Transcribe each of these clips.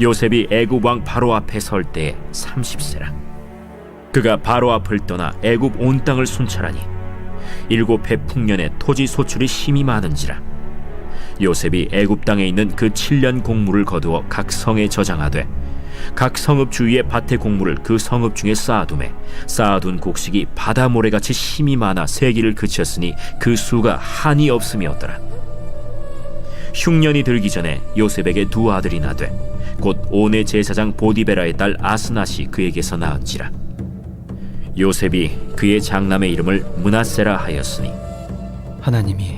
요셉이 애굽 왕 바로 앞에 설 때에 30세라. 그가 바로 앞을 떠나 애굽 온 땅을 순찰하니 일곱 해 풍년에 토지 소출이 심히 많은지라. 요셉이 애굽 땅에 있는 그 7년 공물을 거두어 각 성에 저장하되 각 성읍 주위에 밭의 곡물을 그 성읍 중에 쌓아두매 쌓아둔 곡식이 바다 모래같이 심이 많아 세기를 그쳤으니 그 수가 한이 없음이었더라 흉년이 들기 전에 요셉에게 두 아들이 나되 곧 온의 제사장 보디베라의 딸 아스낫이 그에게서 낳은지라 요셉이 그의 장남의 이름을 문하세라 하였으니 하나님이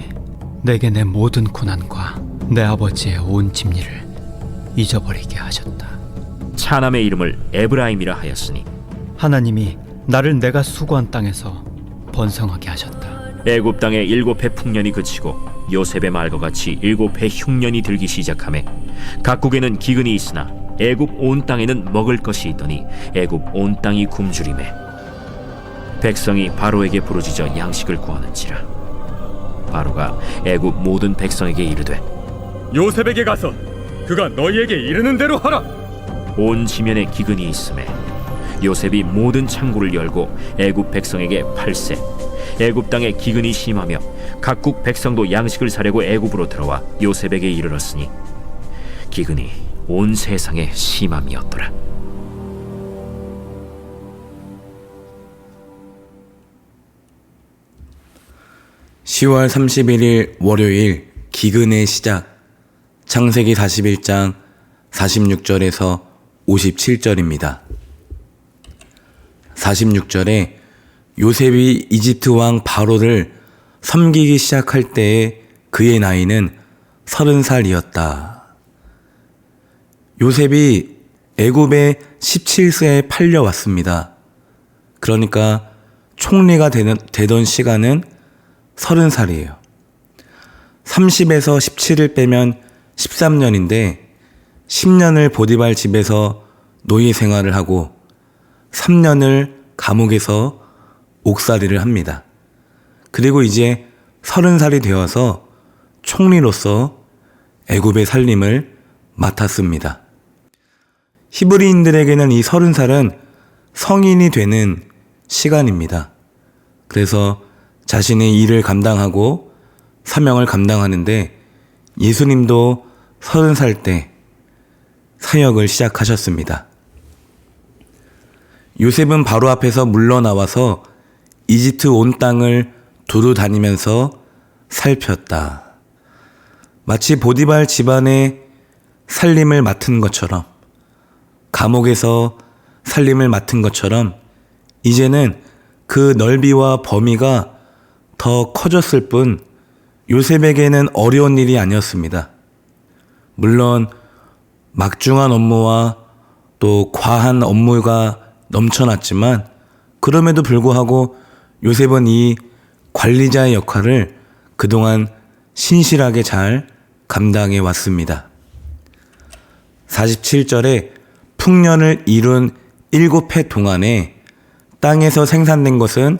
내게 내 모든 고난과 내 아버지의 온 집리를 잊어버리게 하셨다. 차남의 이름을 에브라임이라 하였으니 하나님이 나를 내가 수고한 땅에서 번성하게 하셨다. 애굽 땅에 일곱 해 풍년이 그치고 요셉의 말과 같이 일곱 해 흉년이 들기 시작하매 각국에는 기근이 있으나 애굽 온 땅에는 먹을 것이 있더니 애굽 온 땅이 굶주림에 백성이 바로에게 부르짖어 양식을 구하는지라 바로가 애굽 모든 백성에게 이르되 요셉에게 가서 그가 너희에게 이르는 대로 하라. 온 지면에 기근이 있음에 요셉이 모든 창고를 열고 애굽 백성에게 팔세 애굽 땅에 기근이 심하며 각국 백성도 양식을 사려고 애굽으로 들어와 요셉에게 이르렀으니 기근이 온 세상에 심함이었더라 10월 31일 월요일 기근의 시작 창세기 41장 46절에서 57절입니다. 46절에 요셉이 이집트 왕 바로를 섬기기 시작할 때에 그의 나이는 30살이었다. 요셉이 애굽에 17세에 팔려왔습니다. 그러니까 총리가 되는, 되던 시간은 30살이에요. 30에서 17을 빼면 13년인데 10년을 보디발 집에서 노예 생활을 하고 3년을 감옥에서 옥살이를 합니다. 그리고 이제 30살이 되어서 총리로서 애굽의 살림을 맡았습니다. 히브리인들에게는 이 30살은 성인이 되는 시간입니다. 그래서 자신의 일을 감당하고 사명을 감당하는데 예수님도 서른 살 때 사역을 시작하셨습니다. 요셉은 바로 앞에서 물러나와서 이집트 온 땅을 두루 다니면서 살폈다. 마치 보디발 집안의 살림을 맡은 것처럼 감옥에서 살림을 맡은 것처럼 이제는 그 넓이와 범위가 더 커졌을 뿐 요셉에게는 어려운 일이 아니었습니다. 물론 막중한 업무와 또 과한 업무가 넘쳐났지만 그럼에도 불구하고 요셉은 이 관리자의 역할을 그동안 신실하게 잘 감당해 왔습니다. 47절에 풍년을 이룬 일곱 해 동안에 땅에서 생산된 것은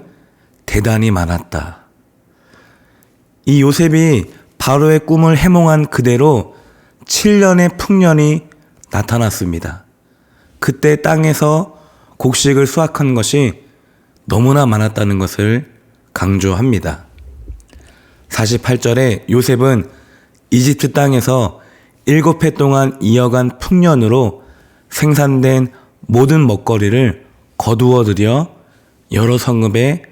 대단히 많았다. 이 요셉이 바로의 꿈을 해몽한 그대로 7년의 풍년이 나타났습니다. 그때 땅에서 곡식을 수확한 것이 너무나 많았다는 것을 강조합니다. 48절에 요셉은 이집트 땅에서 일곱 해 동안 이어간 풍년으로 생산된 모든 먹거리를 거두어 들여 여러 성읍에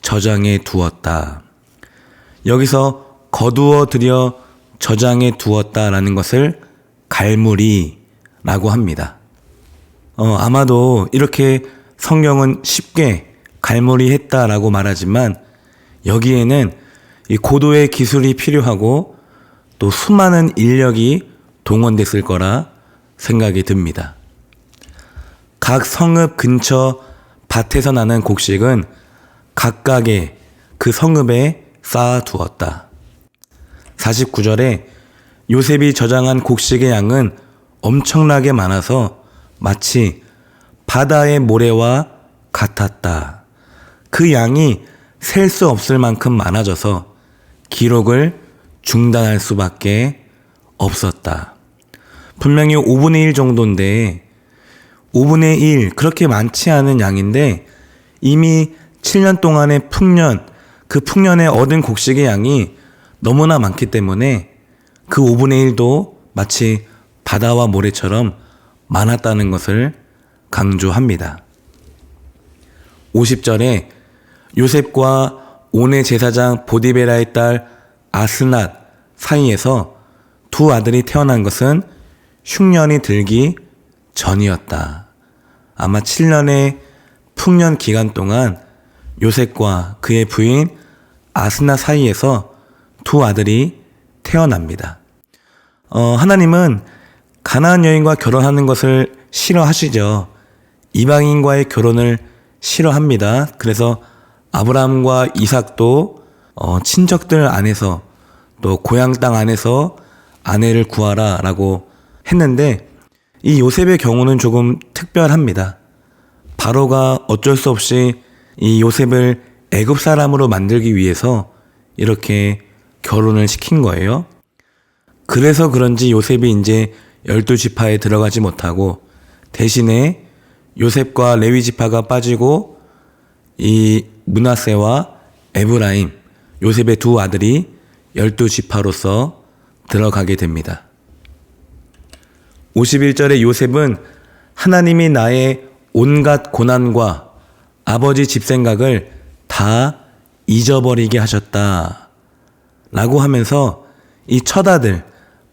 저장해 두었다. 여기서 거두어 들여 저장해 두었다라는 것을 갈무리라고 합니다. 어, 아마도 이렇게 성경은 쉽게 갈무리 했다라고 말하지만 여기에는 이 고도의 기술이 필요하고 또 수많은 인력이 동원됐을 거라 생각이 듭니다. 각 성읍 근처 밭에서 나는 곡식은 각각의 그 성읍에 쌓아 두었다. 49절에 요셉이 저장한 곡식의 양은 엄청나게 많아서 마치 바다의 모래와 같았다. 그 양이 셀 수 없을 만큼 많아져서 기록을 중단할 수밖에 없었다. 분명히 5분의 1 정도인데 5분의 1 그렇게 많지 않은 양인데 이미 7년 동안의 풍년 그 풍년에 얻은 곡식의 양이 너무나 많기 때문에 그 5분의 1도 마치 바다와 모래처럼 많았다는 것을 강조합니다. 50절에 요셉과 오네 제사장 보디베라의 딸 아스낫 사이에서 두 아들이 태어난 것은 흉년이 들기 전이었다. 아마 7년의 풍년 기간 동안 요셉과 그의 부인 아스나 사이에서 두 아들이 태어납니다. 어, 하나님은 가나안 여인과 결혼하는 것을 싫어하시죠. 이방인과의 결혼을 싫어합니다. 그래서 아브라함과 이삭도 어, 친척들 안에서 또 고향 땅 안에서 아내를 구하라 라고 했는데 이 요셉의 경우는 조금 특별합니다. 바로가 어쩔 수 없이 이 요셉을 애굽 사람으로 만들기 위해서 이렇게 결혼을 시킨 거예요. 그래서 그런지 요셉이 이제 열두 지파에 들어가지 못하고 대신에 요셉과 레위 지파가 빠지고 이 문하세와 에브라임 요셉의 두 아들이 열두 지파로서 들어가게 됩니다. 51절에 요셉은 하나님이 나의 온갖 고난과 아버지 집 생각을 다 잊어버리게 하셨다. 라고 하면서 이 처다들,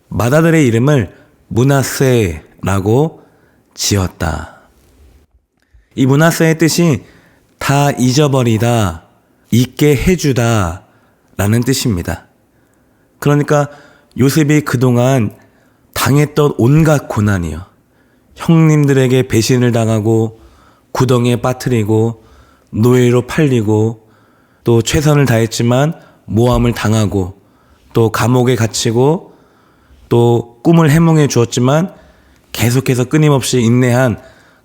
맏아들의 이름을 문하세라고 지었다. 이 문하세의 뜻이 다 잊어버리다, 잊게 해주다 라는 뜻입니다. 그러니까 요셉이 그동안 당했던 온갖 고난이요. 형님들에게 배신을 당하고 구덩이에 빠뜨리고 노예로 팔리고 또 최선을 다했지만 모함을 당하고 또 감옥에 갇히고 또 꿈을 해몽해 주었지만 계속해서 끊임없이 인내한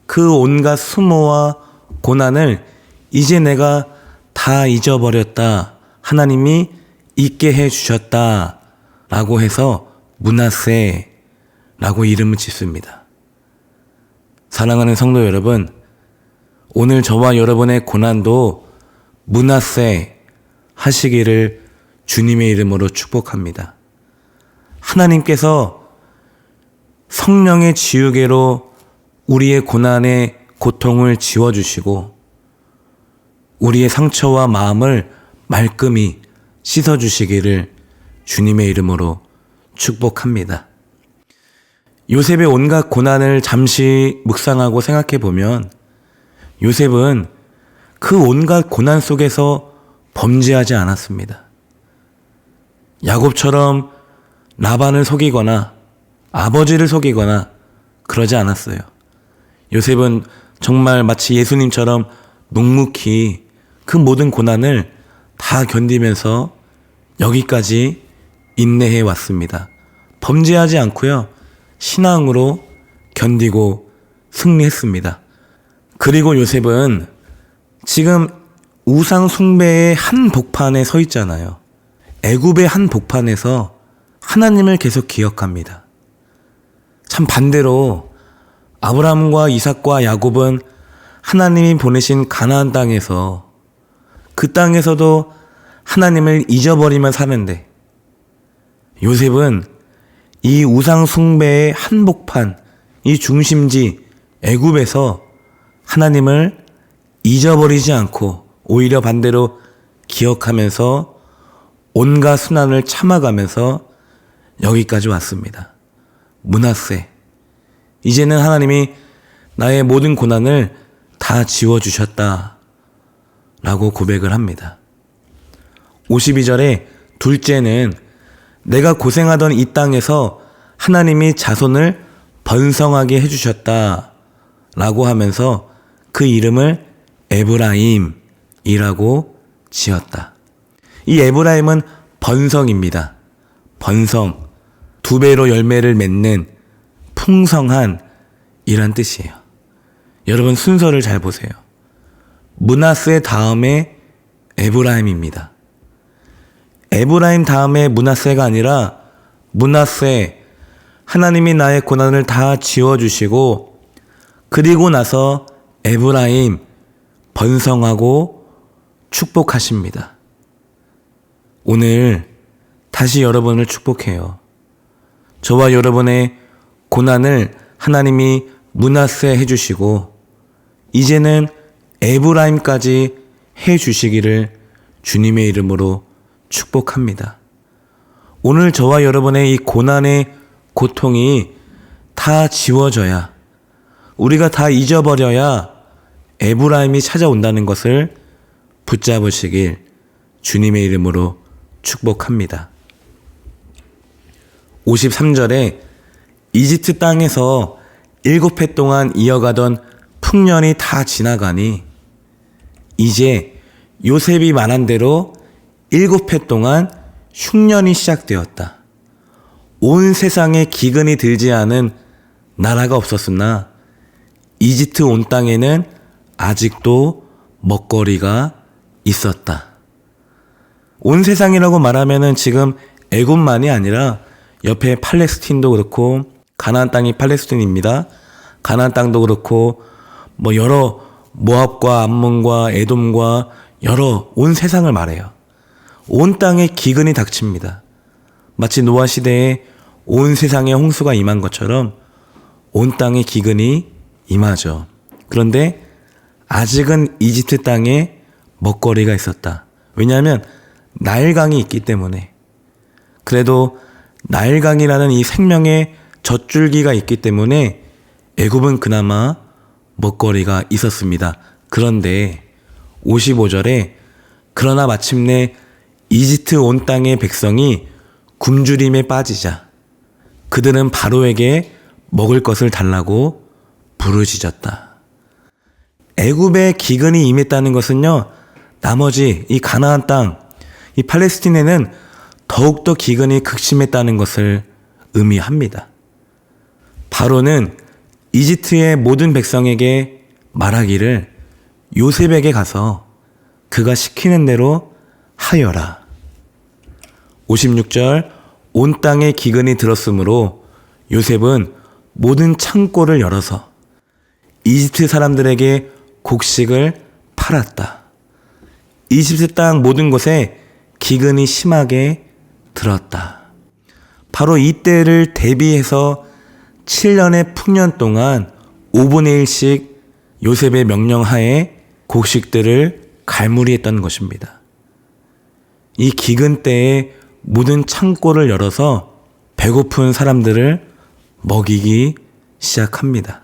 그 온갖 수모와 고난을 이제 내가 다 잊어버렸다. 하나님이 잊게 해 주셨다. 라고 해서 문하세 라고 이름을 짓습니다. 사랑하는 성도 여러분, 오늘 저와 여러분의 고난도 문하세 하시기를 주님의 이름으로 축복합니다. 하나님께서 성령의 지우개로 우리의 고난의 고통을 지워주시고 우리의 상처와 마음을 말끔히 씻어주시기를 주님의 이름으로 축복합니다. 요셉의 온갖 고난을 잠시 묵상하고 생각해 보면 요셉은 그 온갖 고난 속에서 범죄하지 않았습니다. 야곱처럼 라반을 속이거나 아버지를 속이거나 그러지 않았어요. 요셉은 정말 마치 예수님처럼 묵묵히 그 모든 고난을 다 견디면서 여기까지 인내해 왔습니다. 범죄하지 않고요. 신앙으로 견디고 승리했습니다. 그리고 요셉은 지금 우상 숭배의 한 복판에 서 있잖아요. 애굽의 한 복판에서 하나님을 계속 기억합니다. 참 반대로 아브라함과 이삭과 야곱은 하나님이 보내신 가나안 땅에서 그 땅에서도 하나님을 잊어버리며 사는데 요셉은 이 우상 숭배의 한복판, 이 중심지 애굽에서 하나님을 잊어버리지 않고 오히려 반대로 기억하면서 온갖 순환을 참아가면서 여기까지 왔습니다. 문하세. 이제는 하나님이 나의 모든 고난을 다 지워주셨다. 라고 고백을 합니다. 52절에 둘째는 내가 고생하던 이 땅에서 하나님이 자손을 번성하게 해주셨다. 라고 하면서 그 이름을 에브라임이라고 지었다. 이 에브라임은 번성입니다. 번성. 두 배로 열매를 맺는 풍성한 이란 뜻이에요. 여러분 순서를 잘 보세요. 문하세 다음에 에브라임입니다. 에브라임 다음에 문하세가 아니라 문하세, 하나님이 나의 고난을 다 지워주시고 그리고 나서 에브라임 번성하고 축복하십니다. 오늘 다시 여러분을 축복해요. 저와 여러분의 고난을 하나님이 문하세 해주시고 이제는 에브라임까지 해 주시기를 주님의 이름으로 축복합니다. 오늘 저와 여러분의 이 고난의 고통이 다 지워져야 우리가 다 잊어버려야 에브라임이 찾아온다는 것을 붙잡으시길 주님의 이름으로 축복합니다. 53절에 이집트 땅에서 일곱 해 동안 이어가던 풍년이 다 지나가니 이제 요셉이 말한 대로 일곱 해 동안 흉년이 시작되었다. 온 세상에 기근이 들지 않은 나라가 없었으나 이집트 온 땅에는 아직도 먹거리가 있었다. 온 세상이라고 말하면은 지금 애굽만이 아니라 옆에 팔레스틴도 그렇고 가나안 땅이 팔레스틴입니다. 가나안 땅도 그렇고 뭐 여러 모압과 암몬과 에돔과 여러 온 세상을 말해요. 온 땅에 기근이 닥칩니다. 마치 노아 시대에 온 세상에 홍수가 임한 것처럼 온 땅에 기근이 임하죠. 그런데 아직은 이집트 땅에 먹거리가 있었다. 왜냐하면 나일강이 있기 때문에. 그래도 나일강이라는 이 생명의 젖줄기가 있기 때문에 애굽은 그나마 먹거리가 있었습니다. 그런데 55절에 그러나 마침내 이집트 온 땅의 백성이 굶주림에 빠지자 그들은 바로에게 먹을 것을 달라고 부르짖었다. 애굽의 기근이 임했다는 것은요. 나머지 이 가나안 땅, 이 팔레스틴에는 더욱더 기근이 극심했다는 것을 의미합니다. 바로는 이집트의 모든 백성에게 말하기를 요셉에게 가서 그가 시키는 대로 하여라. 56절 온 땅에 기근이 들었으므로 요셉은 모든 창고를 열어서 이집트 사람들에게 곡식을 팔았다. 이집트 땅 모든 곳에 기근이 심하게 들었다. 바로 이때를 대비해서 7년의 풍년 동안 5분의 1씩 요셉의 명령하에 곡식들을 갈무리했던 것입니다. 이 기근 때에 모든 창고를 열어서 배고픈 사람들을 먹이기 시작합니다.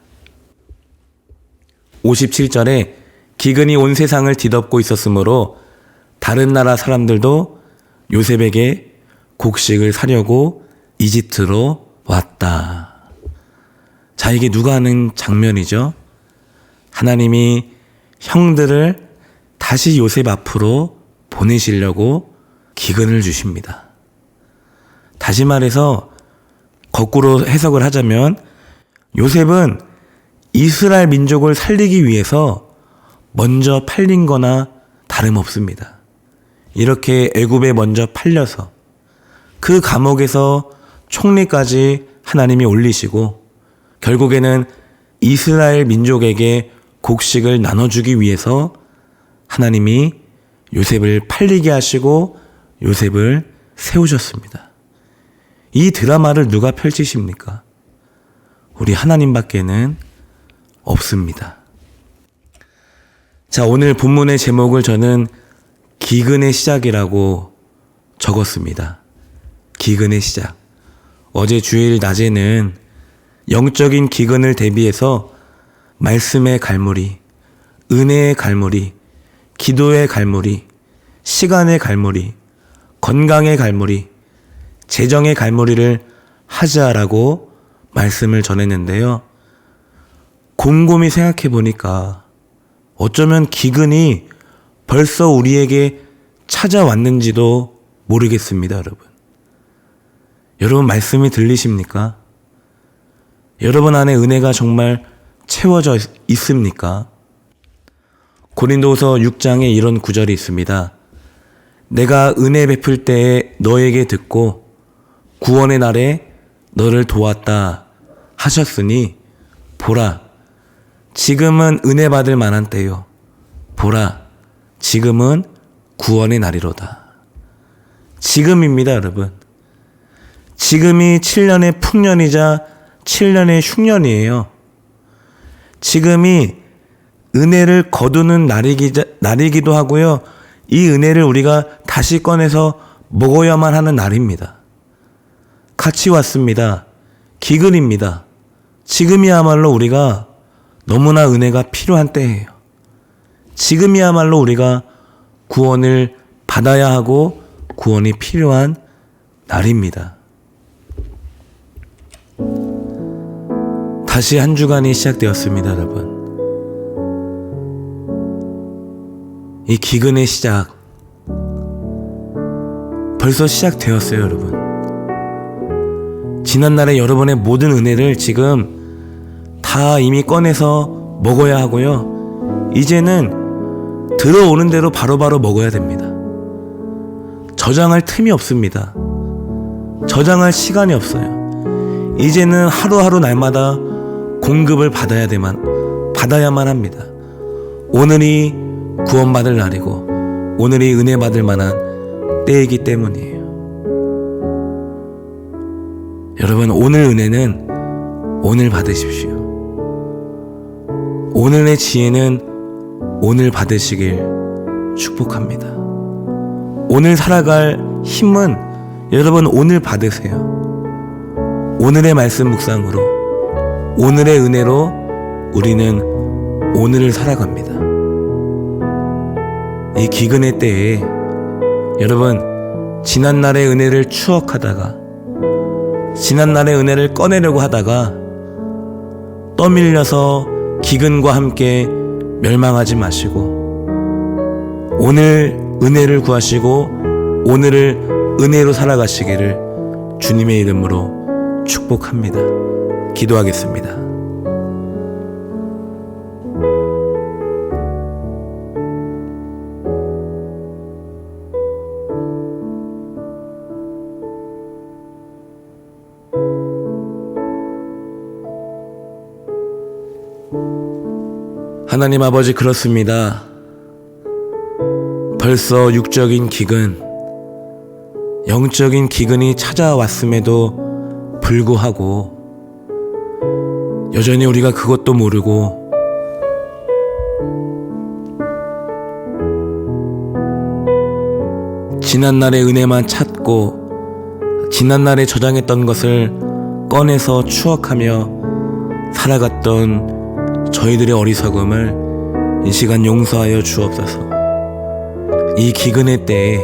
57절에 기근이 온 세상을 뒤덮고 있었으므로 다른 나라 사람들도 요셉에게 곡식을 사려고 이집트로 왔다. 자, 이게 누가 하는 장면이죠? 하나님이 형들을 다시 요셉 앞으로 보내시려고 기근을 주십니다. 다시 말해서 거꾸로 해석을 하자면 요셉은 이스라엘 민족을 살리기 위해서 먼저 팔린 거나 다름없습니다. 이렇게 애굽에 먼저 팔려서 그 감옥에서 총리까지 하나님이 올리시고 결국에는 이스라엘 민족에게 곡식을 나눠주기 위해서 하나님이 요셉을 팔리게 하시고 요셉을 세우셨습니다. 이 드라마를 누가 펼치십니까? 우리 하나님밖에는 없습니다. 자, 오늘 본문의 제목을 저는 기근의 시작이라고 적었습니다. 기근의 시작. 어제 주일 낮에는 영적인 기근을 대비해서 말씀의 갈무리, 은혜의 갈무리, 기도의 갈무리, 시간의 갈무리, 건강의 갈무리, 재정의 갈무리를 하자라고 말씀을 전했는데요. 곰곰이 생각해 보니까 어쩌면 기근이 벌써 우리에게 찾아왔는지도 모르겠습니다, 여러분. 여러분 말씀이 들리십니까? 여러분 안에 은혜가 정말 채워져 있- 있습니까? 고린도서 6장에 이런 구절이 있습니다. 내가 은혜 베풀 때에 너에게 듣고 구원의 날에 너를 도왔다 하셨으니 보라 지금은 은혜 받을 만한 때요 보라 지금은 구원의 날이로다 지금입니다 여러분 지금이 7년의 풍년이자 7년의 흉년이에요 지금이 은혜를 거두는 날이기, 날이기도 하고요 이 은혜를 우리가 다시 꺼내서 먹어야만 하는 날입니다 같이 왔습니다. 기근입니다. 지금이야말로 우리가 너무나 은혜가 필요한 때예요. 지금이야말로 우리가 구원을 받아야 하고 구원이 필요한 날입니다. 다시 한 주간이 시작되었습니다, 여러분. 이 기근의 시작 벌써 시작되었어요, 여러분. 지난날의 여러분의 모든 은혜를 지금 다 이미 꺼내서 먹어야 하고요. 이제는 들어오는 대로 바로 바로 먹어야 됩니다. 저장할 틈이 없습니다. 저장할 시간이 없어요. 이제는 하루하루 날마다 공급을 받아야 되만 받아야만 합니다. 오늘이 구원받을 날이고 오늘이 은혜 받을 만한 때이기 때문이에요. 여러분 오늘 은혜는 오늘 받으십시오. 오늘의 지혜는 오늘 받으시길 축복합니다. 오늘 살아갈 힘은 여러분 오늘 받으세요. 오늘의 말씀 묵상으로 오늘의 은혜로 우리는 오늘을 살아갑니다. 이 기근의 때에 여러분 지난날의 은혜를 추억하다가 지난날의 은혜를 꺼내려고 하다가 떠밀려서 기근과 함께 멸망하지 마시고 오늘 은혜를 구하시고 오늘을 은혜로 살아가시기를 주님의 이름으로 축복합니다. 기도하겠습니다. 하나님 아버지 그렇습니다. 벌써 육적인 기근, 영적인 기근이 찾아왔음에도 불구하고 여전히 우리가 그것도 모르고 지난날의 은혜만 찾고 지난날에 저장했던 것을 꺼내서 추억하며 살아갔던 저희들의 어리석음을 이 시간 용서하여 주옵소서. 이 기근의 때에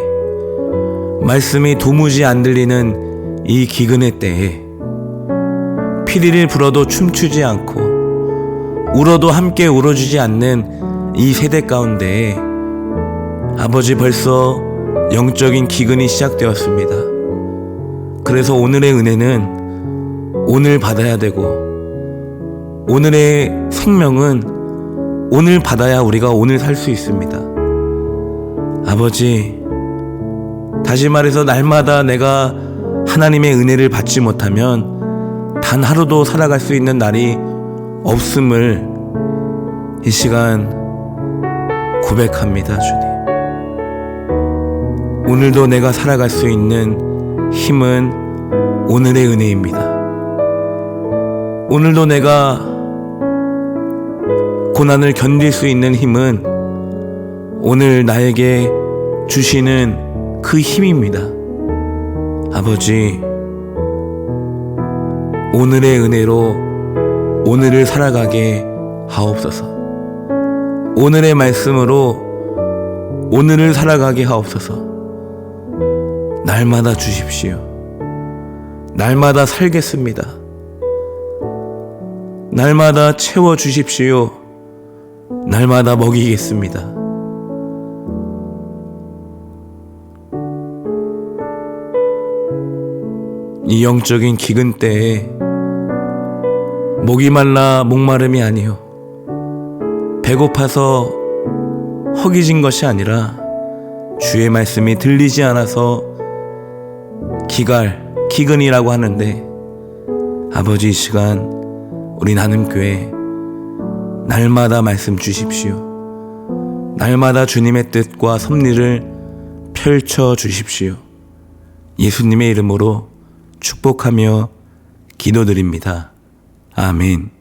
말씀이 도무지 안 들리는 이 기근의 때에 피리를 불어도 춤추지 않고 울어도 함께 울어주지 않는 이 세대 가운데에 아버지 벌써 영적인 기근이 시작되었습니다. 그래서 오늘의 은혜는 오늘 받아야 되고 오늘의 생명은 오늘 받아야 우리가 오늘 살 수 있습니다. 아버지, 다시 말해서 날마다 내가 하나님의 은혜를 받지 못하면 단 하루도 살아갈 수 있는 날이 없음을 이 시간 고백합니다, 주님. 오늘도 내가 살아갈 수 있는 힘은 오늘의 은혜입니다. 오늘도 내가 고난을 견딜 수 있는 힘은 오늘 나에게 주시는 그 힘입니다. 아버지, 오늘의 은혜로 오늘을 살아가게 하옵소서. 오늘의 말씀으로 오늘을 살아가게 하옵소서. 날마다 주십시오. 날마다 살겠습니다. 날마다 채워 주십시오. 날마다 먹이겠습니다. 이 영적인 기근 때에 목이 말라 목마름이 아니요 배고파서 허기진 것이 아니라 주의 말씀이 들리지 않아서 기갈 기근이라고 하는데 아버지 이 시간 우리 나눔교회 날마다 말씀 주십시오. 날마다 주님의 뜻과 섭리를 펼쳐 주십시오. 예수님의 이름으로 축복하며 기도드립니다. 아멘.